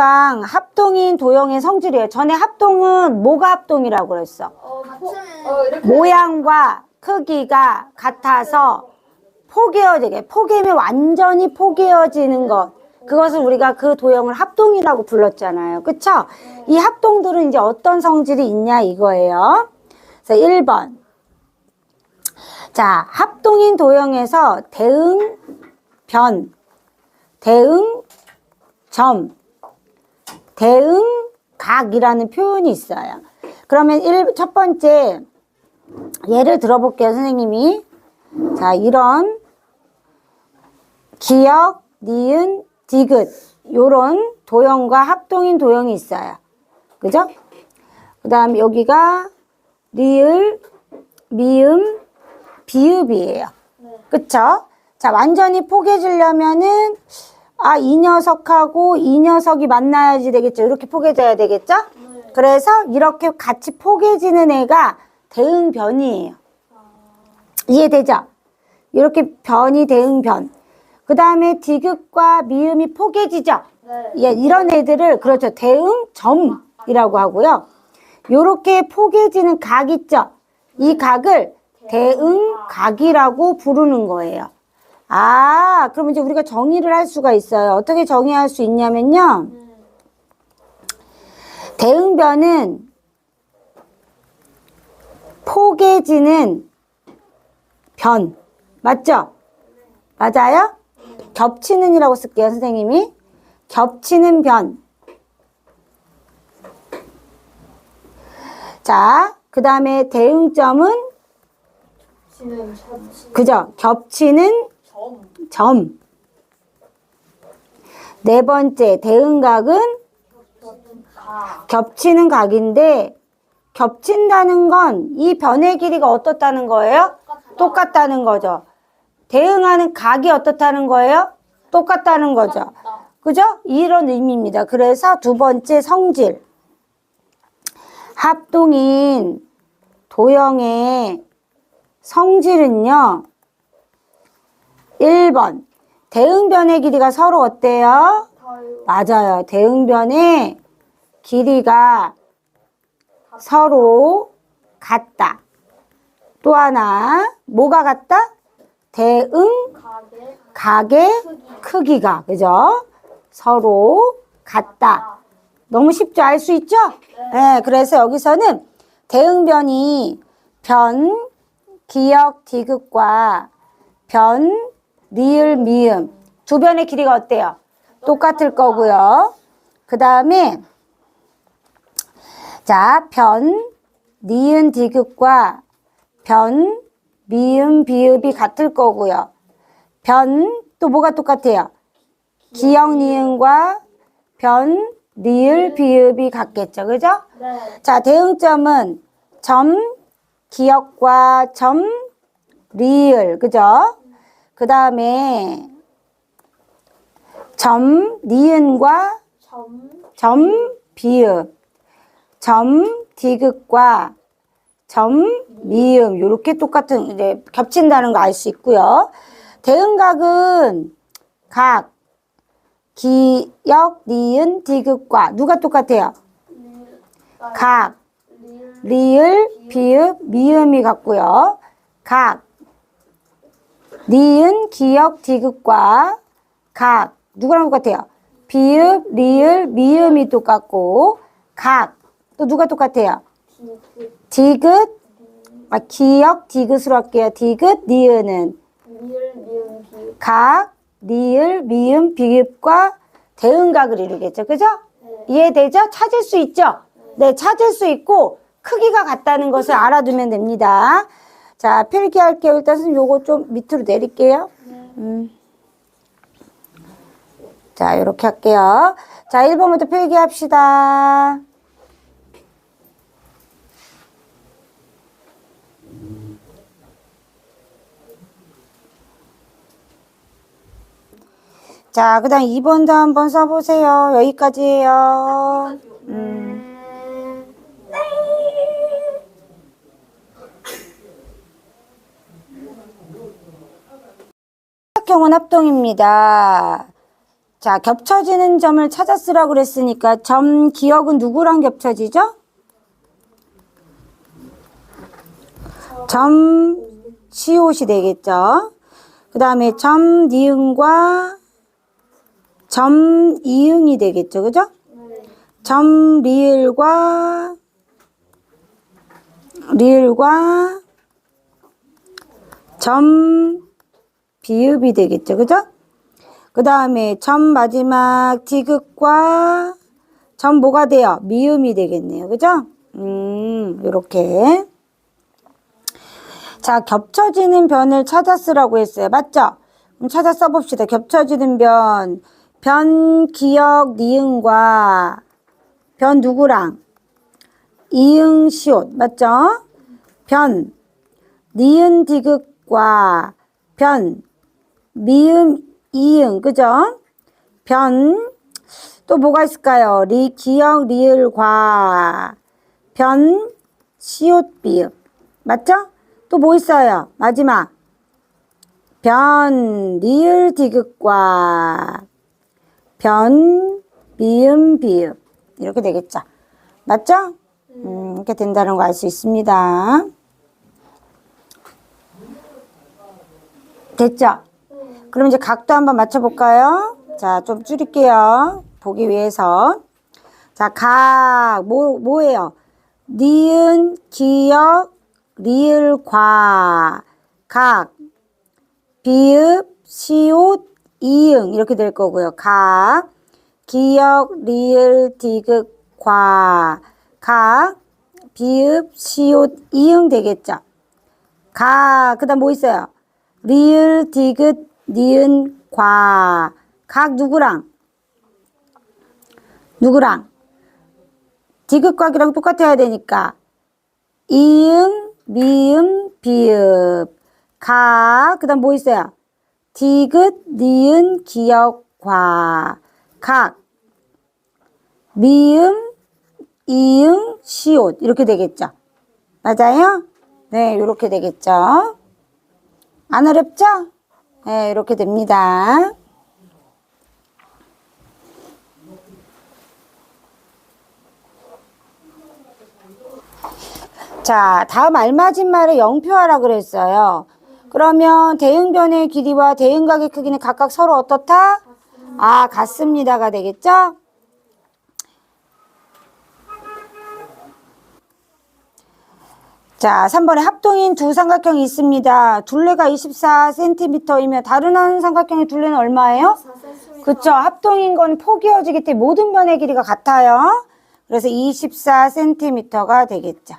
대응강 합동인 도형의 성질이에요. 전에 합동은 뭐가 합동이라고 그랬어? 어, 같은 어, 이렇게 모양과 크기가 같아서 포개어지게 포개면 완전히 포개어지는 것 그것을 우리가 그 도형을 합동이라고 불렀잖아요 그쵸? 이 합동들은 이제 어떤 성질이 있냐 이거예요 그래서 1번 자 합동인 도형에서 대응 변 대응 점 대응 각이라는 표현이 있어요 그러면 일, 첫 번째 예를 들어볼게요, 선생님이. 자, 이런 기역, 니은, 디귿 요런 도형과 합동인 도형이 있어요. 그죠? 그 다음 여기가 리을, 미음, 비읍이에요. 그쵸? 자, 완전히 포개지려면은 아, 이 녀석하고 이 녀석이 만나야지 되겠죠. 이렇게 포개져야 되겠죠? 그래서 이렇게 같이 포개지는 애가 대응 변이에요. 이해되죠? 이렇게 변이 대응 변. 그 다음에 디귿과 미음이 포개지죠? 네. 예, 이런 애들을 그렇죠. 대응 점이라고 하고요. 요렇게 포개지는 각 있죠? 이 각을 대응 각이라고 부르는 거예요. 아, 그럼 이제 우리가 정의를 할 수가 있어요. 어떻게 정의할 수 있냐면요. 대응변은 포개지는 변. 맞죠? 맞아요? 겹치는이라고 쓸게요, 선생님이. 겹치는 변. 자, 그 다음에 대응점은, 그죠? 겹치는 점. 점. 네 번째, 대응각은 가. 겹치는 각인데, 겹친다는 건 이 변의 길이가 어떻다는 거예요? 똑같다는 거죠. 대응하는 각이 어떻다는 거예요? 똑같다는 거죠. 그죠? 이런 의미입니다. 그래서 두 번째 성질. 합동인 도형의 성질은요. 1번. 대응변의 길이가 서로 어때요? 맞아요. 대응변의 길이가 서로 같다. 또 하나, 뭐가 같다? 대응 가게. 각의 크기가, 그죠? 서로 같다. 너무 쉽죠? 알 수 있죠? 네, 그래서 여기서는 대응변이 변, 기역, 디귿과 변, 리을, 미음 두 변의 길이가 어때요? 똑같을 거고요. 그 다음에 자, 변, 니은, 디귿과 변, 미음, 비읍이 같을 거고요. 변, 또 뭐가 똑같아요? 기역, 니은과 변, 리을, 비읍이 같겠죠. 그죠? 네. 자, 대응점은 점, 기역과 점, 리을. 그죠? 그 다음에 점, 니은과 점. 점, 비읍. 점, 디귿과 점, 미음. 요렇게 똑같은, 이제 겹친다는 거 알 수 있고요. 대응각은 각, 기 역, 니은, 디귿과 누가 똑같아요? 각, 리을. 리을, 비읍, 미음이 같고요. 각, 니은, 기역, 디귿과 각, 누구랑 똑같아요? 비읍, 리을, 미음이 똑같고, 각, 또 누가 똑같아요? 디귿. 아, 기역, 디귿으로 할게요. 디귿, 니은은. 각, 리을, 미음, 비읍과 대응각을 이루겠죠. 그죠? 이해되죠? 찾을 수 있죠? 네, 찾을 수 있고 크기가 같다는 것을 알아두면 됩니다. 자, 필기할게요. 일단 선생님 요거 좀 밑으로 내릴게요. 음. 자, 이렇게 할게요. 자, 1번부터 필기합시다. 자, 그 다음 2번도 한번 써보세요. 여기까지예요. 삼각형은 합동입니다. 자, 겹쳐지는 점을 찾아 쓰라고 그랬으니까 점 기억은 누구랑 겹쳐지죠? 점 시옷이 되겠죠. 그 다음에 점 니은과 점 이응이 되겠죠. 그죠? 네. 점 리을과 리을과 점 비읍이 되겠죠. 그죠? 그 다음에 점 마지막 디귿과 점 뭐가 돼요? 미음이 되겠네요. 그죠? 음, 요렇게. 자, 겹쳐지는 변을 찾아 쓰라고 했어요. 맞죠? 그럼 찾아 써봅시다. 겹쳐지는 변. 변, 기역, 니은과 변 누구랑? 이응, 시옷. 맞죠? 변, 니은, 디귿 과 변, 미음, 이응. 그죠? 변, 또 뭐가 있을까요? 리, 기역, 리을 과 변, 시옷, 비읍. 맞죠? 또 뭐 있어요? 마지막. 변, 리을, 디귿과 변, 미음, 비읍. 이렇게 되겠죠. 맞죠? 음, 이렇게 된다는 거 알 수 있습니다. 됐죠? 그럼 이제 각도 한번 맞춰볼까요? 자, 좀 줄일게요. 보기 위해서. 자, 각, 뭐, 뭐예요? 니은, 기역, 리을, 과, 각, 비읍, 시옷, 이응 이렇게 될 거고요. 각, 기역, 리을, 디귿, 과, 각, 비읍, 시옷, 이응 되겠죠. 각, 그 다음 뭐 있어요? 리을, 디귿, 니은, 과, 각 누구랑? 누구랑? 디귿각이랑 똑같아야 되니까 이응, 미음, 비읍, 각, 그 다음 뭐 있어요? 디귿, 니은, 기역, 과, 각, 미음, 이응, 시옷 이렇게 되겠죠? 맞아요? 네, 이렇게 되겠죠? 안 어렵죠? 네, 이렇게 됩니다. 자, 다음 알맞은 말에 영표하라 그랬어요. 그러면 대응변의 길이와 대응각의 크기는 각각 서로 어떻다? 아, 같습니다가 되겠죠? 자, 3번에 합동인 두 삼각형이 있습니다. 둘레가 24cm이면 다른 한 삼각형의 둘레는 얼마예요? 4cm. 그쵸. 합동인 건 포기어지기 때문에 모든 변의 길이가 같아요. 그래서 24cm가 되겠죠.